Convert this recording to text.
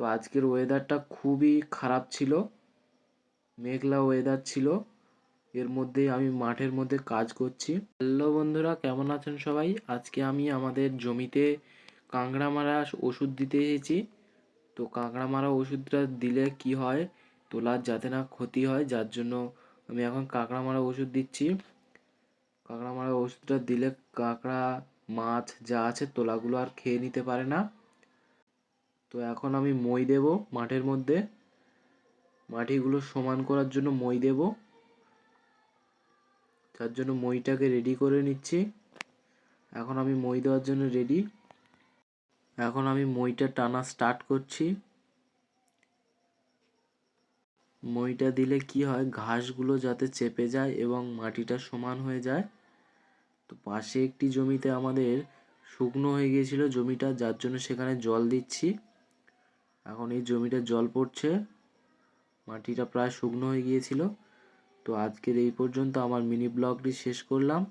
তো আজকের ওয়েদারটা খুবই খারাপ ছিল, মেঘলা ওয়েদার ছিল। এর মধ্যেই আমি মাঠের মধ্যে কাজ করছি। হ্যালো বন্ধুরা, কেমন আছেন সবাই? আজকে আমি আমাদের জমিতে কাঁকড়া মারা ওষুধ দিতে এসেছি। তো কাঁকড়া মারা ওষুধটা দিলে কি হয়? তোলার যাতে না ক্ষতি হয়, যার জন্য আমি এখন কাঁকড়া মারা ওষুধ দিচ্ছি। কাঁকড়া মারা ওষুধটা দিলে কাঁকড়া, মাছ যা আছে তোলাগুলো আর খেয়ে নিতে পারে না। তো এখন আমি মই দেব মাঠের মধ্যে। মাটিগুলো সমান করার জন্য মই দেব। তার জন্য মইটাকে রেডি করে নিচ্ছি। এখন আমি মই দেওয়ার জন্য রেডি এখন আমি মইটা টানা স্টার্ট করছি। মইটা দিলে কি হয়, ঘাসগুলো যাতে চেপে যায় এবং মাটিটা সমান হয়ে যায়। তো পাশে একটি জমিতে আমাদের শুকনো হয়ে গিয়েছিল জমিটা, যার জন্য সেখানে জল দিচ্ছি। এখন এই জমিটা জল পড়ছে, মাটিটা প্রায় শুকনো হয়ে গিয়েছিল। তো আজকের এই পর্যন্ত আমার মিনি ব্লগটি শেষ করলাম।